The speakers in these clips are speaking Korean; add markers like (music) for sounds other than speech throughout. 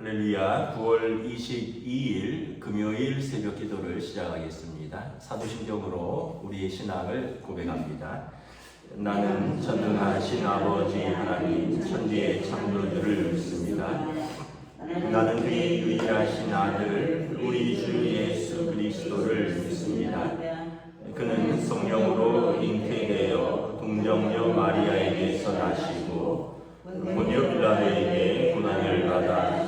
할렐루야 9월 22일 금요일 새벽 기도를 시작하겠습니다. 사도신경으로 우리의 신앙을 고백합니다. 나는 전능하신 아버지 하나님 천지의 창조주를 믿습니다. 나는 그의 유일하신 아들 우리 주 예수 그리스도를 믿습니다. 그는 성령으로 잉태되어 동정녀 마리아에게서 나시고 본요 빌라도에게 고난을 받아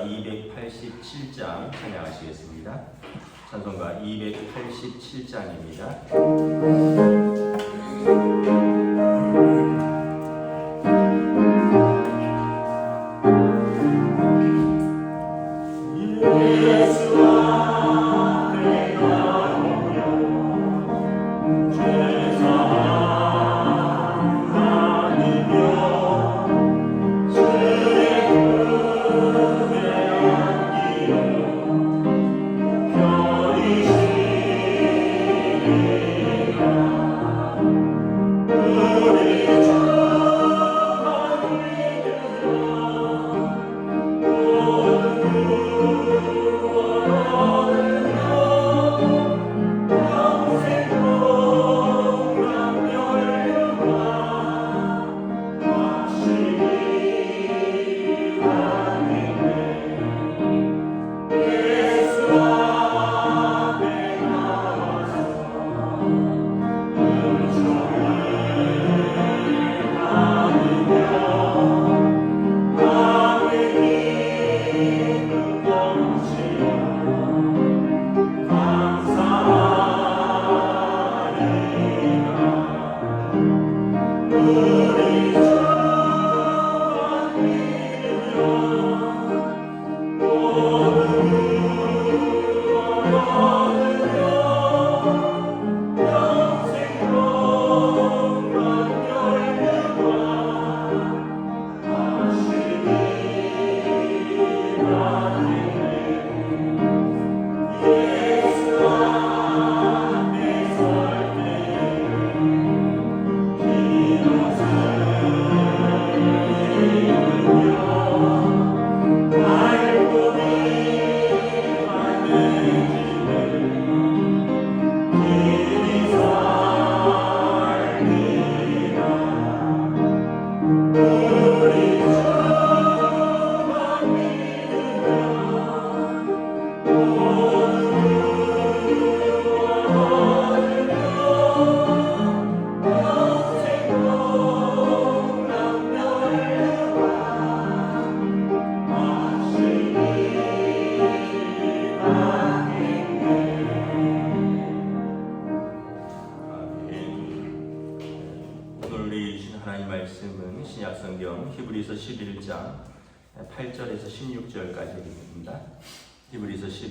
287장 찬양하시겠습니다. 찬송가 287장입니다. 오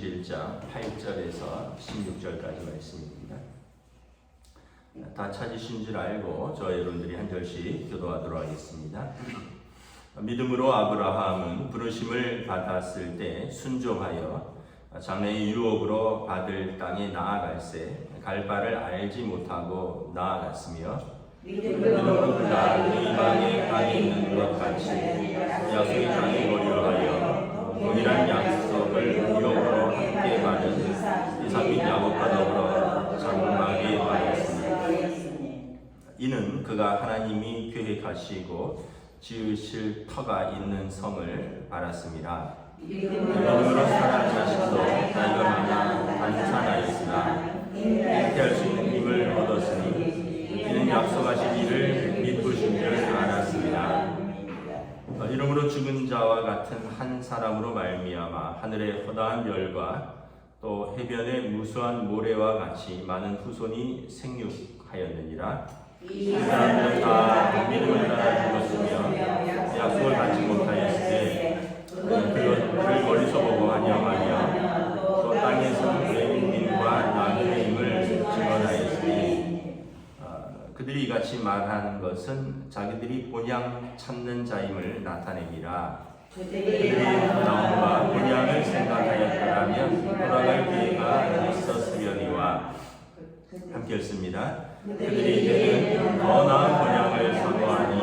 11장 8절에서 16절까지 말씀입니다. 다 찾으신 줄 알고 저 여러분들이 한 절씩 기도하도록 하겠습니다. 믿음으로 아브라함은 부르심을 받았을 때 순종하여 장래의 유업으로 받을 땅에 나아갈새 갈 바를 알지 못하고 나아갔으며 믿음으로 그가 이방의 땅에 있는 것 같이 약속의 땅에 거류하여 동일한 약속을 유업으로 함께 이삭 및 야곱과 더불어 장막에 받았습니다. 이는 그가 하나님이 계획하시고 지으실 터가 있는 성을 알았습니다. 믿음으로 자식도 나이가 많아 단산하였으나 잉태할 수 있는 힘을 얻었으니 이는 약속하신 생명으로 죽은 자와 같은 한 사람으로 말미암아 하늘의 허다한 열과 또 해변의 무수한 모래와 같이 많은 후손이 생육하였느니라. 이 사람들 다 믿음을 따라 죽었으며 약속을 받지 못하였으되 그것을 머리서 보고 환영하며 들이 이같이 말하는 것은 자기들이 본향 찾는 자임을 나타냅니다. 그들이 나온과 본향을 생각하였더라면 돌아갈 기회가 있었으려니와 함께 읽습니다. 그들이 이제는 더 나은 본향을 사모하니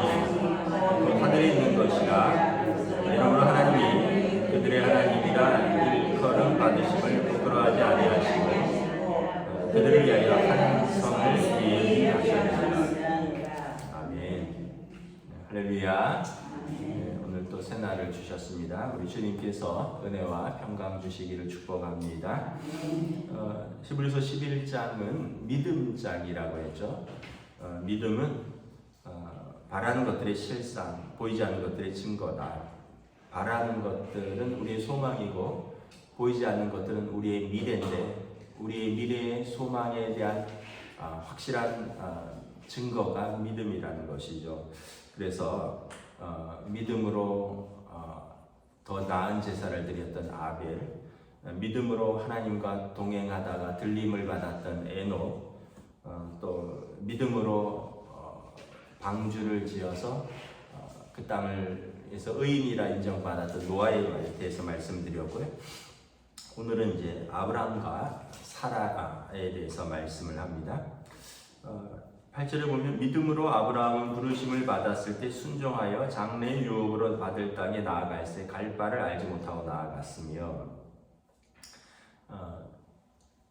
그 하늘에 있는 것이라 이러므로 하나님이 그들의 하나님이라 일컬음 받으심을 부끄러워하지 아니하시고 그들을 위하여 한 성을 네, 할렐루야. 네, 오늘 또 새날을 주셨습니다. 우리 주님께서 은혜와 평강 주시기를 축복합니다. 어, 히브리서 11장은 믿음장이라고 했죠. 어, 믿음은 어, 바라는 것들의 실상 보이지 않는 것들의 증거다. 바라는 것들은 우리의 소망이고 보이지 않는 것들은 우리의 미래인데 우리의 미래의 소망에 대한 아, 확실한 아, 증거가 믿음이라는 것이죠. 그래서 어, 믿음으로 어, 더 나은 제사를 드렸던 아벨, 어, 믿음으로 하나님과 동행하다가 들림을 받았던 에노, 어, 또 믿음으로 어, 방주를 지어서 어, 그 땅을에서 의인이라 인정받았던 노아에 대해서 말씀드렸고요. 오늘은 이제 아브라함과 사라에 대해서 말씀을 합니다. 어, 8절에 보면 믿음으로 아브라함은 부르심을 받았을 때 순종하여 장래의 유업으로 받을 땅에 나아갈새 갈 바를 알지 못하고 나아갔으며 어,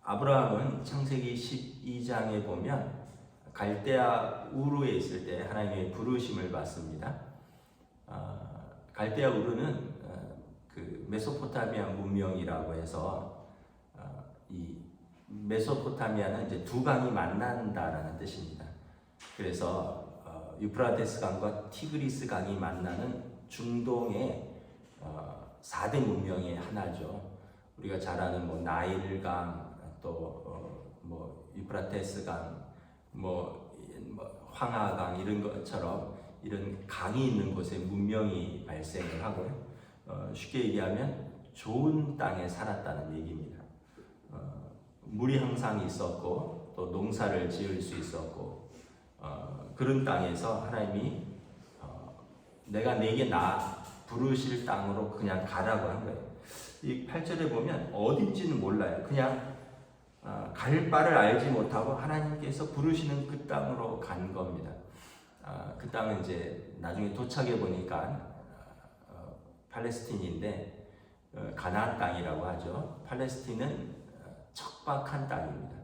아브라함은 창세기 12장에 보면 갈대아 우르에 있을 때 하나님의 부르심을 받습니다. 어, 갈대아 우르는 어, 그 메소포타미아 문명이라고 해서 어, 이 메소포타미아는 이제 두 강이 만난다라는 뜻입니다. 그래서 어, 유프라테스 강과 티그리스 강이 만나는 중동의 어, 4대 문명의 하나죠. 우리가 잘 아는 뭐 나일강 또뭐 유프라테스 강, 뭐, 뭐 황하강 이런 것처럼 이런 강이 있는 곳에 문명이 발생을 하고요. 어, 쉽게 얘기하면 좋은 땅에 살았다는 얘기입니다. 어, 물이 항상 있었고 또 농사를 지을 수 있었고 어, 그런 땅에서 하나님이 어, 내가 내게 나 부르실 땅으로 그냥 가라고 한 거예요. 이 8절에 보면 어딘지는 몰라요. 그냥 어, 갈 바를 알지 못하고 하나님께서 부르시는 그 땅으로 간 겁니다. 어, 그 땅은 이제 나중에 도착해 보니까 어, 팔레스틴인데 어, 가나안 땅이라고 하죠. 팔레스틴은 어, 척박한 땅입니다.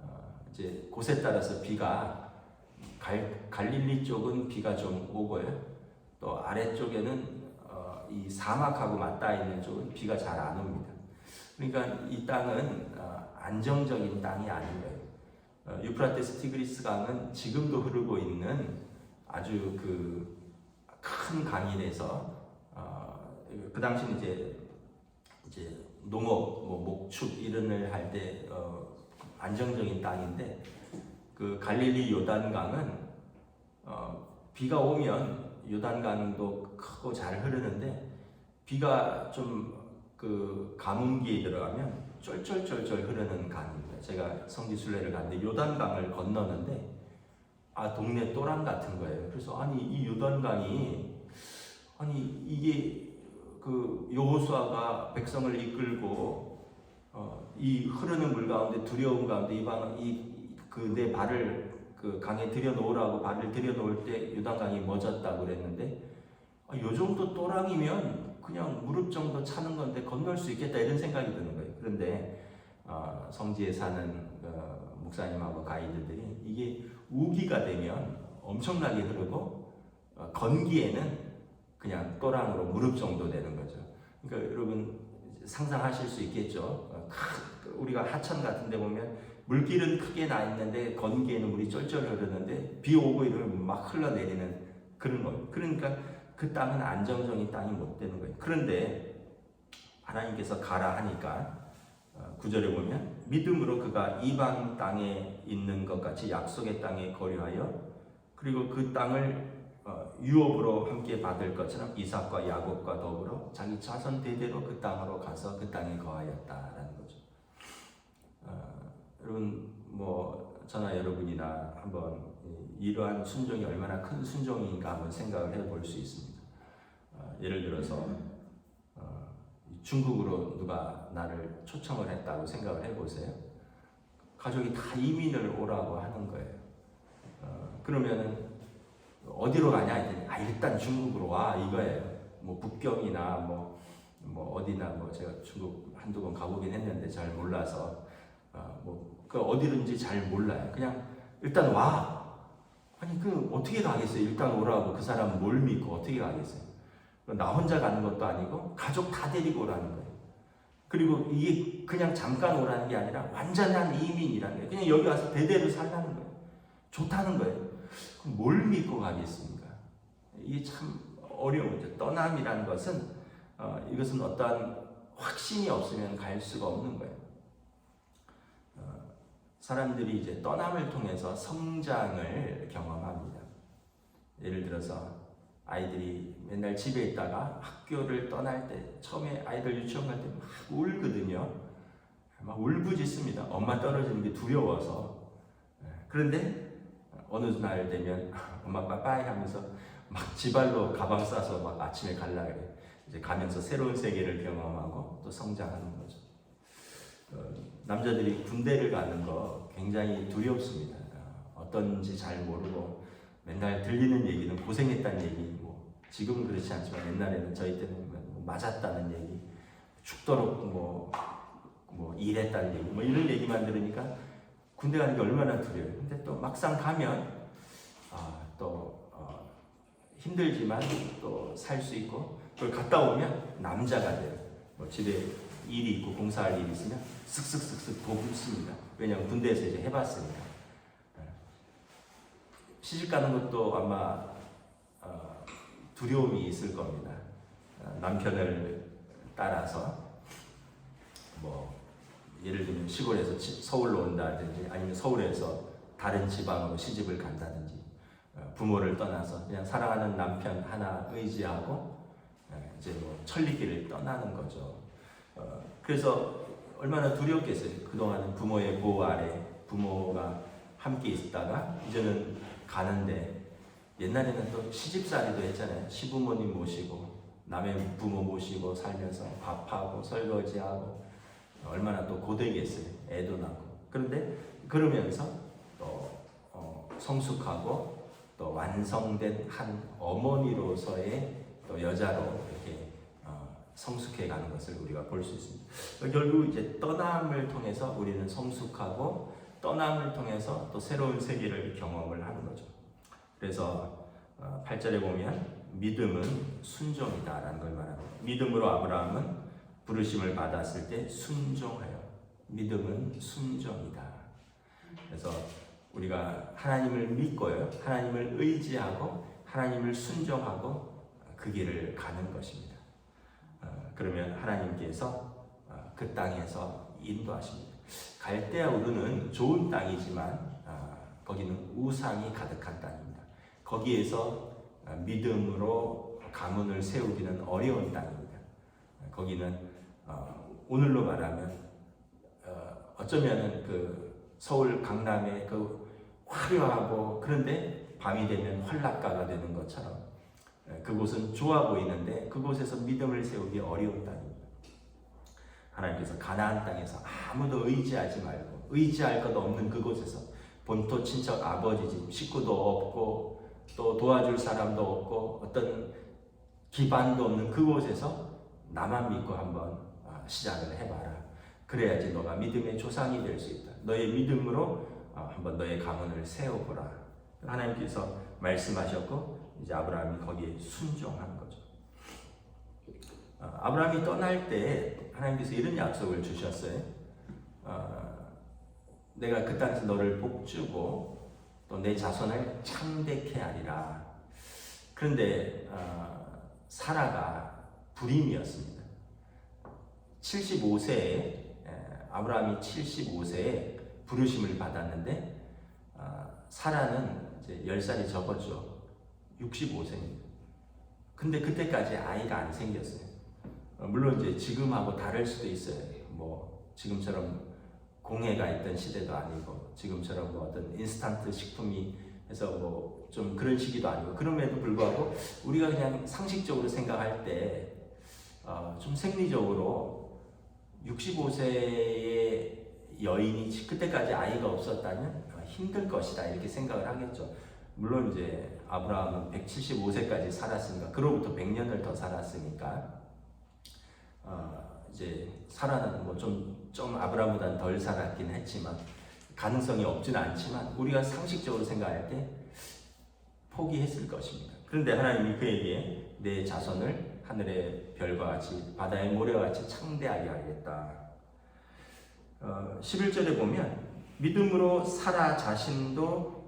어, 이제 곳에 따라서 비가 갈, 갈릴리 쪽은 비가 좀 오고요. 또 아래쪽에는 어, 이 사막하고 맞닿아 있는 쪽은 비가 잘 안 옵니다. 그러니까 이 땅은 어, 안정적인 땅이 아닌 거예요. 어, 유프라테스 티그리스 강은 지금도 흐르고 있는 아주 그 큰 강이라서 어, 그 당시는 이제 이제 농업, 뭐 목축 이런 을 할 때 어, 안정적인 땅인데 그 갈릴리 요단강은 어, 비가 오면 요단강도 크고 잘 흐르는데 비가 좀 그 가뭄기에 들어가면 쫄쫄쫄쫄 흐르는 강입니다. 제가 성지 순례를 갔는데 요단강을 건너는데 아 동네 또랑 같은 거예요. 그래서 아니 이 요단강이 아니 이게 그 여호수아가 백성을 이끌고 어, 이 흐르는 물 가운데 두려움 가운데 이방이 그 내 발을 그 강에 들여놓으라고 발을 들여놓을 때 요단강이 멎었다고 그랬는데 아, 요 정도 또랑이면 그냥 무릎 정도 차는 건데 건널 수 있겠다 이런 생각이 드는 거예요. 그런데 어, 성지에 사는 어, 목사님하고 가이드들이 이게 우기가 되면 엄청나게 흐르고 어, 건기에는 그냥 또랑으로 무릎 정도 되는 거죠. 그러니까 여러분 상상하실 수 있겠죠. 어, 크- 우리가 하천 같은 데 보면 물길은 크게 나 있는데 건기에는 물이 쫄쫄 흐르는데 비 오고 이러면 막 흘러내리는 그런 거예요. 그러니까 그 땅은 안정적인 땅이 못 되는 거예요. 그런데 하나님께서 가라 하니까 어, 구절에 보면 믿음으로 그가 이방 땅에 있는 것 같이 약속의 땅에 거류하여 그리고 그 땅을 어, 유업으로 함께 받을 것처럼 이삭과 야곱과 더불어 자기 자손 대대로 그 땅으로 가서 그 땅에 거하였다라는 거죠. 어, 여러분 뭐 저나 여러분이나 한번 이- 이러한 순종이 얼마나 큰 순종인가 한번 생각을 해볼 수 있습니다. 어, 예를 들어서 어, 중국으로 누가 나를 초청을 했다고 생각을 해보세요. 가족이 다 이민을 오라고 하는 거예요. 어, 그러면은 어디로 가냐 아 일단 중국으로 와 이거예요. 뭐 북경이나 뭐, 뭐 어디나 뭐 제가 중국 한두 번 가보긴 했는데 잘 몰라서 어, 뭐 그 어디든지 잘 몰라요. 그냥 일단 와. 아니 그 어떻게 가겠어요? 일단 오라고 그 사람 뭘 믿고 어떻게 가겠어요? 나 혼자 가는 것도 아니고 가족 다 데리고 오라는 거예요. 그리고 이게 그냥 잠깐 오라는 게 아니라 완전한 이민이라는 거예요. 그냥 여기 와서 대대로 살라는 거예요. 좋다는 거예요. 그럼 뭘 믿고 가겠습니까? 이게 참 어려운 거죠. 떠남이라는 것은 어, 이것은 어떠한 확신이 없으면 갈 수가 없는 거예요. 어, 사람들이 이제 떠남을 통해서 성장을 경험합니다. 예를 들어서 아이들이 맨날 집에 있다가 학교를 떠날 때 처음에 아이들 유치원 갈 때 막 울거든요. 막 울부짖습니다. 엄마 떨어지는 게 두려워서. 예, 그런데 어느 날 되면 (laughs) 엄마 빠빠이 하면서 막 지발로 가방 싸서 막 아침에 갈라 그래. 이제 가면서 새로운 세계를 경험하고 또 성장하는. 어, 남자들이 군대를 가는 거 굉장히 두렵습니다. 어, 어떤지 잘 모르고 맨날 들리는 얘기는 고생했다는 얘기, 뭐 지금은 그렇지 않지만 옛날에는 저희 때는 뭐 맞았다는 얘기, 죽도록 뭐, 뭐 일했다는 얘기, 뭐 이런 얘기만 들으니까 군대 가는 게 얼마나 두려워요. 근데 또 막상 가면 아, 또 어, 힘들지만 또 살 수 있고 그걸 갔다 오면 남자가 돼요. 뭐 집에 일이 있고 공사할 일이 있으면 쓱쓱쓱쓱 돕습니다. 왜냐하면 군대에서 이제 해봤으니까. 예. 시집 가는 것도 아마 어, 두려움이 있을 겁니다. 어, 남편을 따라서 뭐 예를 들면 시골에서 지- 서울로 온다든지 아니면 서울에서 다른 지방으로 시집을 간다든지 어, 부모를 떠나서 그냥 사랑하는 남편 하나 의지하고 예, 이제 뭐 천리길을 떠나는 거죠. 어, 그래서 얼마나 두렵겠어요. 그동안은 부모의 보호 아래 부모가 함께 있다가 이제는 가는데 옛날에는 또 시집살이도 했잖아요. 시부모님 모시고 남의 부모 모시고 살면서 밥하고 설거지하고 얼마나 또 고되겠어요. 애도 낳고. 그런데 그러면서 또 어, 성숙하고 또 완성된 한 어머니로서의 또 여자로 이렇게 어, 성숙해 가는 것을 우리가 볼 수 있습니다. 결국 이제 떠남을 통해서 우리는 성숙하고 떠남을 통해서 또 새로운 세계를 경험을 하는 거죠. 그래서 어, 8절에 보면 믿음은 순종이다라는 걸 말합니다. 믿음으로 아브라함은 부르심을 받았을 때 순종하여 믿음은 순종이다. 그래서 우리가 하나님을 믿고요. 하나님을 의지하고 하나님을 순종하고 그 길을 가는 것입니다. 어, 그러면 하나님께서 어, 그 땅에서 인도하십니다. 갈대아 우르는 좋은 땅이지만 어, 거기는 우상이 가득한 땅입니다. 거기에서 어, 믿음으로 가문을 세우기는 어려운 땅입니다. 어, 거기는 어, 오늘로 말하면 어, 어쩌면은 그 서울 강남의 그 화려하고 그런데 밤이 되면 환락가가 되는 것처럼 에, 그곳은 좋아 보이는데 그곳에서 믿음을 세우기 어려운 땅입니다. 하나님께서 가나안 땅에서 아무도 의지하지 말고 의지할 것 없는 그곳에서 본토 친척 아버지 집 식구도 없고 또 도와줄 사람도 없고 어떤 기반도 없는 그곳에서 나만 믿고 한번 아, 시작을 해봐라. 그래야지 너가 믿음의 조상이 될 수 있다. 너의 믿음으로 어, 한번 너의 가문을 세워보라. 하나님께서 말씀하셨고 이제 아브라함이 거기에 순종한 거죠. 어, 아브라함이 떠날 때 하나님께서 이런 약속을 주셨어요. 어, 내가 그 땅에서 너를 복주고 또 내 자손을 창대케 하리라. 그런데 어, 사라가 불임이었습니다. 75세에 아브라함이 75세에 부르심을 받았는데 아, 사라는 이제 10살이 적었죠. 65세입니다. 근데 그때까지 아이가 안 생겼어요. 어, 물론 이제 지금하고 다를 수도 있어요. 뭐 지금처럼 공해가 있던 시대도 아니고 지금처럼 뭐 어떤 인스턴트 식품이 해서 뭐 좀 그런 시기도 아니고 그럼에도 불구하고 우리가 그냥 상식적으로 생각할 때 어, 좀 생리적으로 65세의 여인이 그때까지 아이가 없었다면 힘들 것이다 이렇게 생각을 하겠죠. 물론 이제 아브라함은 175세까지 살았으니까 그로부터 100년을 더 살았으니까 어, 이제 사라는 뭐좀좀 아브라함보다는 덜 살았긴 했지만 가능성이 없지는 않지만 우리가 상식적으로 생각할 때 포기했을 것입니다. 그런데 하나님이 그에게 내 자손을 하늘의 별과 같이 바다의 모래와 같이 창대하게 하겠다. 어, 11절에 보면 믿음으로 사라 자신도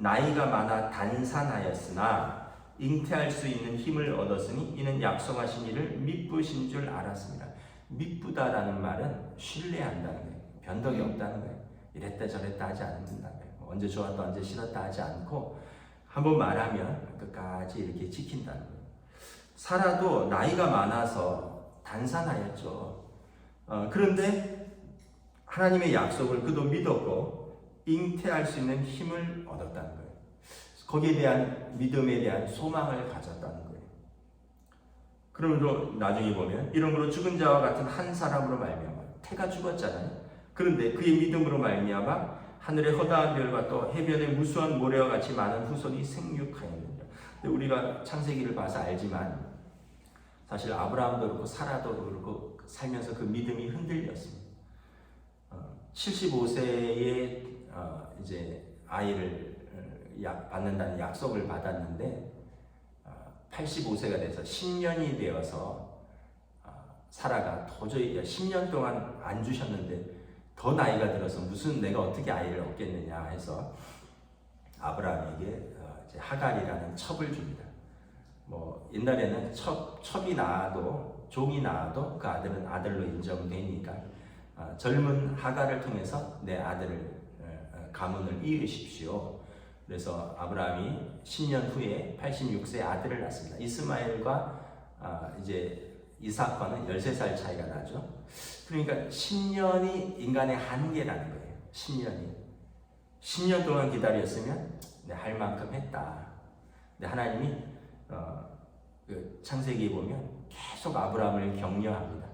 나이가 많아 단산하였으나 잉태할 수 있는 힘을 얻었으니 이는 약속하신 이를 믿부신 줄 알았습니다. 믿부다라는 말은 신뢰한다는 거예요. 변덕이 없다는 거예요. 이랬다 저랬다 하지 않는다는 거예요. 언제 좋았다 언제 싫었다 하지 않고 한번 말하면 끝까지 이렇게 지킨다는 거예요. 사라도 나이가 많아서 단산하였죠. 어, 그런데 하나님의 약속을 그도 믿었고 잉태할 수 있는 힘을 얻었다는 거예요. 거기에 대한 믿음에 대한 소망을 가졌다는 거예요. 그러므로 나중에 보면 이러므로 죽은 자와 같은 한 사람으로 말미암아 태가 죽었잖아요. 그런데 그의 믿음으로 말미암아 하늘의 허다한 별과 또 해변의 무수한 모래와 같이 많은 후손이 생육하였느니라. 우리가 창세기를 봐서 알지만 사실 아브라함도 그렇고 사라도 그렇고 살면서 그 믿음이 흔들렸습니다. 75세에 어, 이제 아이를 약, 받는다는 약속을 받았는데 85세가 돼서 10년이 되어서 어, 사라가 도저히 10년 동안 안 주셨는데 더 나이가 들어서 무슨 내가 어떻게 아이를 얻겠느냐 해서 아브라함에게 어, 이제 하갈이라는 첩을 줍니다. 뭐 옛날에는 첩 첩이 낳아도 종이 낳아도 그 아들은 아들로 인정되니까 어, 젊은 하갈을 통해서 내 아들을 가문을 이으십시오. 그래서 아브라함이 10년 후에 86세 아들을 낳습니다. 이스마엘과 아, 이제 이삭과는 13살 차이가 나죠. 그러니까 10년이 인간의 한계라는 거예요. 10년이. 10년 동안 기다렸으면 내할 만큼 했다. 근데 하나님이 어, 그 창세기에 보면 계속 아브라함을 격려합니다.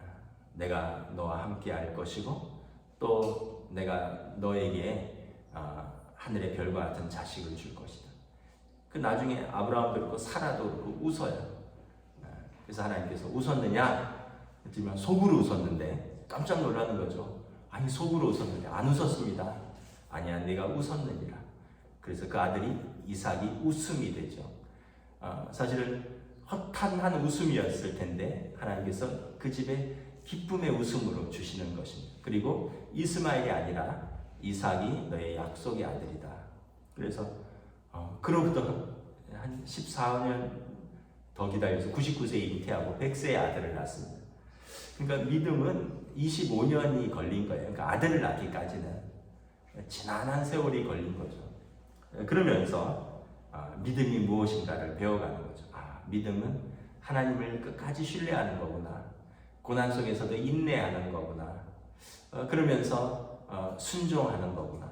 아, 내가 너와 함께 할 것이고 또 내가 너에게 아, 하늘의 별과 같은 자식을 줄 것이다. 그 나중에 아브라함도 그렇고 사라도 그렇고 웃어요. 아, 그래서 하나님께서 웃었느냐? 했더니 속으로 웃었는데 깜짝 놀라는 거죠. 아니 속으로 웃었는데 안 웃었습니다. 아니야 내가 웃었느니라. 그래서 그 아들이 이삭이 웃음이 되죠. 어, 사실은 허탄한 웃음이었을 텐데 하나님께서 그 집에 기쁨의 웃음으로 주시는 것입니다. 그리고 이스마엘이 아니라 이삭이 너의 약속의 아들이다. 그래서 어, 그로부터 한 14년 더 기다려서 99세에 잉태하고 100세의 아들을 낳습니다. 그러니까 믿음은 25년이 걸린 거예요. 그러니까 아들을 낳기까지는 지난한 세월이 걸린 거죠. 그러면서 아, 믿음이 무엇인가를 배워가는 거죠. 아, 믿음은 하나님을 끝까지 신뢰하는 거구나. 고난 속에서도 인내하는 거구나. 어, 그러면서 어, 순종하는 거구나.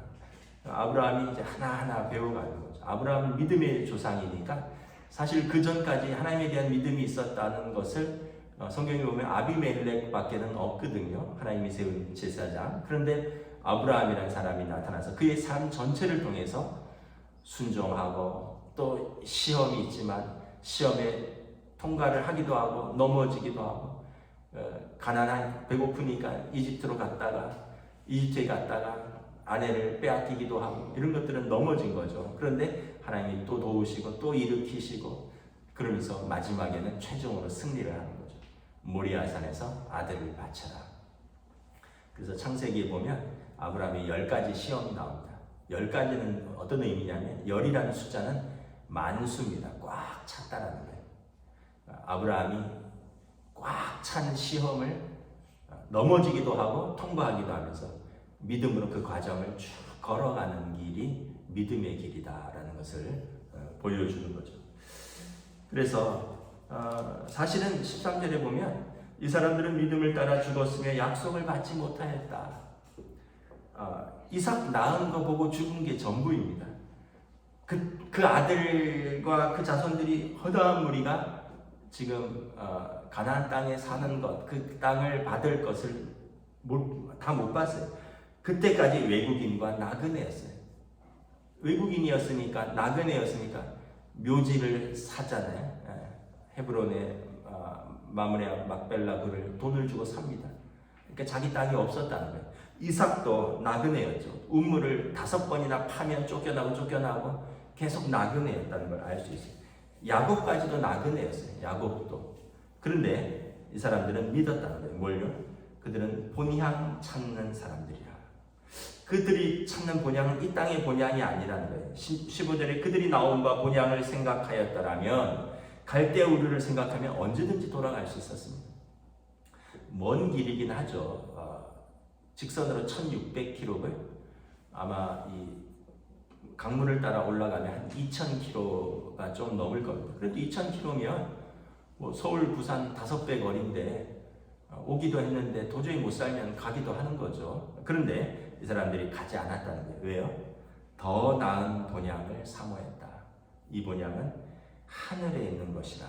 아브라함이 이제 하나하나 배워가는 거죠. 아브라함은 믿음의 조상이니까 사실 그 전까지 하나님에 대한 믿음이 있었다는 것을 어, 성경에 보면 아비멜렉밖에는 없거든요. 하나님이 세운 제사장. 그런데 아브라함이라는 사람이 나타나서 그의 삶 전체를 통해서 순종하고 또 시험이 있지만 시험에 통과를 하기도 하고 넘어지기도 하고 어, 가난한 배고프니까 이집트로 갔다가 이집트에 갔다가 아내를 빼앗기기도 하고 이런 것들은 넘어진 거죠. 그런데 하나님이 또 도우시고 또 일으키시고 그러면서 마지막에는 최종으로 승리를 하는 거죠. 모리아산에서 아들을 바쳐라. 그래서 창세기에 보면 아브라함이 열 가지 시험이 나옵니다. 열 가지는 어떤 의미냐면 열이라는 숫자는 만수입니다. 꽉 찼다라는 거예요. 아브라함이 꽉 찬 시험을 넘어지기도 하고 통과하기도 하면서 믿음으로 그 과정을 쭉 걸어가는 길이 믿음의 길이다라는 것을 어, 보여주는 거죠. 그래서 어, 사실은 13절에 보면 이 사람들은 믿음을 따라 죽었으며 약속을 받지 못하였다. 어, 이삭 낳은 거 보고 죽은 게 전부입니다. 그, 그 아들과 그 자손들이 허다한 무리가 지금 어, 가나안 땅에 사는 것, 그 땅을 받을 것을 다 못 봤어요. 그때까지 외국인과 나그네였어요. 외국인이었으니까 나그네였으니까 묘지를 사잖아요. 예, 헤브론의 어, 마므레 막벨라 그를 돈을 주고 삽니다. 그러니까 자기 땅이 없었다는 거예요. 이삭도 나그네였죠. 우물을 다섯 번이나 파면 쫓겨나고 쫓겨나고 계속 나그네였다는 걸 알 수 있어요. 야곱까지도 나그네였어요. 야곱도. 그런데 이 사람들은 믿었다는 거예요. 뭘요? 그들은 본향 찾는 사람들이라. 그들이 찾는 본향은 이 땅의 본향이 아니라는 거예요. 15절에 그들이 나온 바 본향을 생각하였더라면 갈대 우르를 생각하면 언제든지 돌아갈 수 있었습니다. 먼 길이긴 하죠. 어, 직선으로 1600km를 아마 이 강물을 따라 올라가면 한 2000km가 좀 넘을 겁니다. 그래도 2000km면 뭐 서울, 부산 다섯 배 거리인데 어, 오기도 했는데 도저히 못 살면 가기도 하는 거죠. 그런데 이 사람들이 가지 않았다는 거예요. 왜요? 더 나은 본향을 사모했다. 이 본향은 하늘에 있는 것이라.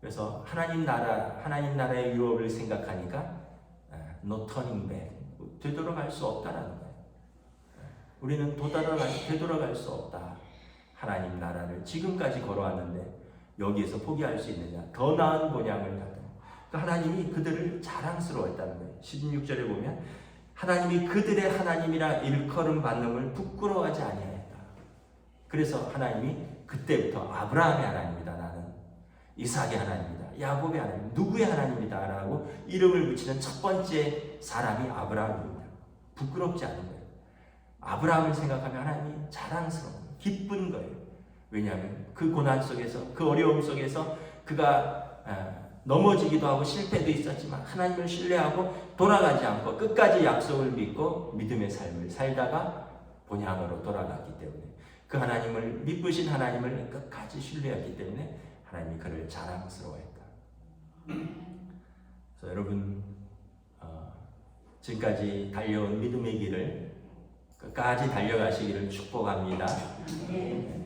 그래서 하나님 나라, 하나님 나라의 유업을 생각하니까 no turning back. 되돌아갈 수 없다라는 거예요. 우리는 도달아갈, 되돌아갈 수 없다. 하나님 나라를 지금까지 걸어왔는데 여기에서 포기할 수 있느냐? 더 나은 본향을 갖다. 그러니까 하나님이 그들을 자랑스러워했다는 거예요. 16절에 보면 하나님이 그들의 하나님이라 일컬음 받는 걸 부끄러워하지 아니하였다. 그래서 하나님이 그때부터 아브라함의 하나님이다 나는 이삭의 하나님이다 야곱의 하나님 누구의 하나님이다라고 이름을 붙이는 첫 번째 사람이 아브라함입니다. 부끄럽지 않은 거예요. 아브라함을 생각하면 하나님이 자랑스러운 기쁜 거예요. 왜냐하면 그 고난 속에서 그 어려움 속에서 그가 넘어지기도 하고 실패도 있었지만 하나님을 신뢰하고 돌아가지 않고 끝까지 약속을 믿고 믿음의 삶을 살다가 본향으로 돌아갔기 때문에 그 하나님을 믿으신 하나님을 끝까지 신뢰했기 때문에 하나님이 그를 자랑스러워했다. 그래서 여러분 어, 지금까지 달려온 믿음의 길을 끝까지 달려가시기를 축복합니다. 네.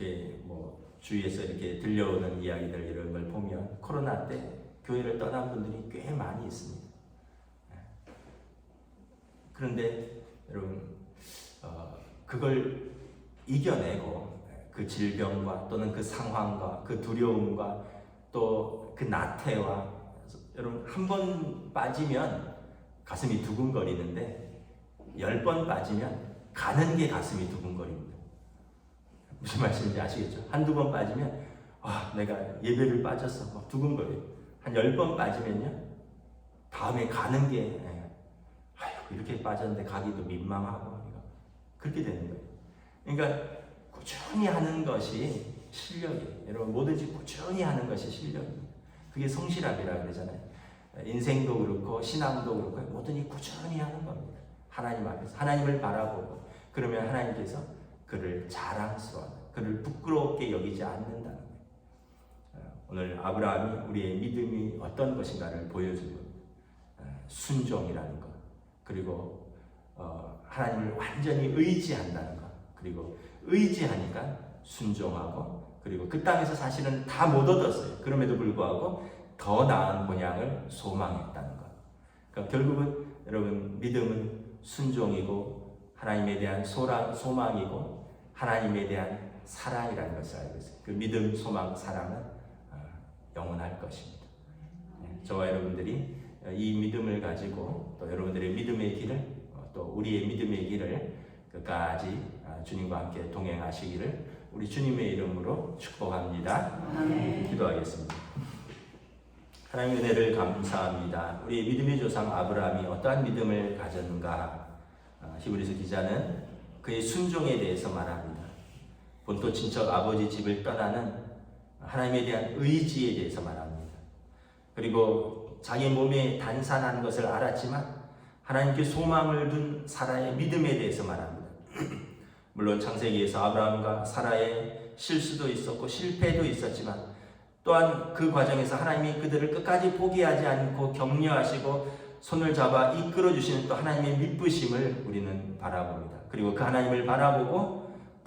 이렇게 뭐 주위에서 이렇게 들려오는 이야기들 이런 걸 보면 코로나 때 교회를 떠난 분들이 꽤 많이 있습니다. 네. 그런데 여러분 어, 그걸 이겨내고 그 질병과 또는 그 상황과 그 두려움과 또 그 나태와 여러분 한 번 빠지면 가슴이 두근거리는데 열 번 빠지면 가는 게 가슴이 두근거립니다. 무슨 말씀인지 아시겠죠? 한두 번 빠지면 아 내가 예배를 빠졌어 막 두근거려요. 한열 번 빠지면요 다음에 가는 게 예, 아유 이렇게 빠졌는데 가기도 민망하고 그렇게 되는 거예요. 그러니까 꾸준히 하는 것이 실력이에요. 여러분 뭐든지 꾸준히 하는 것이 실력입니다. 그게 성실함이라고 그러잖아요. 인생도 그렇고 신앙도 그렇고 뭐든지 꾸준히 하는 겁니다. 하나님 앞에서 하나님을 바라보고 그러면 하나님께서 그를 자랑스러워 그를 부끄럽게 여기지 않는다는 거예요. 오늘 아브라함이 우리의 믿음이 어떤 것인가를 보여준 겁니다. 순종이라는 것 그리고 어, 하나님을 완전히 의지한다는 것 그리고 의지하니까 순종하고 그리고 그 땅에서 사실은 다 못 얻었어요. 그럼에도 불구하고 더 나은 본향을 소망했다는 것. 그러니까 결국은 여러분 믿음은 순종이고 하나님에 대한 소망이고 하나님에 대한 사랑이라는 것을 알고 있어요. 그 믿음, 소망, 사랑은 어, 영원할 것입니다. 네, 저와 여러분들이 이 믿음을 가지고 또 여러분들의 믿음의 길을 어, 또 우리의 믿음의 길을 끝까지 아, 주님과 함께 동행하시기를 우리 주님의 이름으로 축복합니다. 기도하겠습니다. 하나님 은혜를 감사합니다. 우리 믿음의 조상 아브라함이 어떠한 믿음을 가졌는가? 아, 히브리서 기자는 그의 순종에 대해서 말합니다. 본토 친척 아버지 집을 떠나는 하나님에 대한 의지에 대해서 말합니다. 그리고 자기 몸에 단산한 것을 알았지만 하나님께 소망을 둔 사라의 믿음에 대해서 말합니다. (clears throat) 물론 창세기에서 아브라함과 사라의 실수도 있었고 실패도 있었지만 또한 그 과정에서 하나님이 그들을 끝까지 포기하지 않고 격려하시고 손을 잡아 이끌어 주시는 또 하나님의 미쁘심을 우리는 바라봅니다. 그리고 그 하나님을 바라보고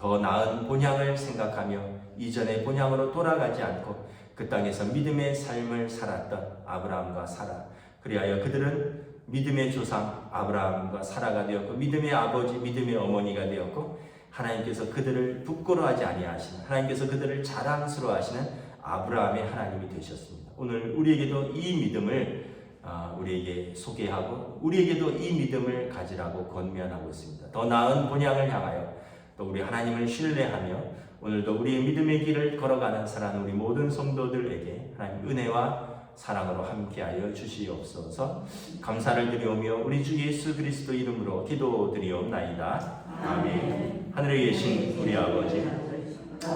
더 나은 본향을 생각하며 이전의 본향으로 돌아가지 않고 그 땅에서 믿음의 삶을 살았던 아브라함과 사라. 그리하여 그들은 믿음의 조상 아브라함과 사라가 되었고 믿음의 아버지, 믿음의 어머니가 되었고 하나님께서 그들을 부끄러워하지 아니하시는 하나님께서 그들을 자랑스러워하시는 아브라함의 하나님이 되셨습니다. 오늘 우리에게도 이 믿음을 아, 우리에게 소개하고 우리에게도 이 믿음을 가지라고 권면하고 있습니다. 더 나은 본향을 향하여 또 우리 하나님을 신뢰하며 오늘도 우리의 믿음의 길을 걸어가는 사랑하는 우리 모든 성도들에게 하나님 은혜와 사랑으로 함께하여 주시옵소서. 감사를 드리오며 우리 주 예수 그리스도 이름으로 기도드리옵나이다. 아멘. 하늘에 계신 우리 아버지,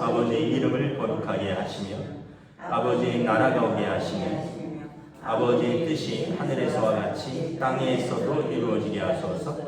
아버지 이름을 거룩하게 하시며 아버지 나라가 오게 하시며 아버지의 뜻이 하늘에서와 같이 땅에서도 이루어지게 하소서.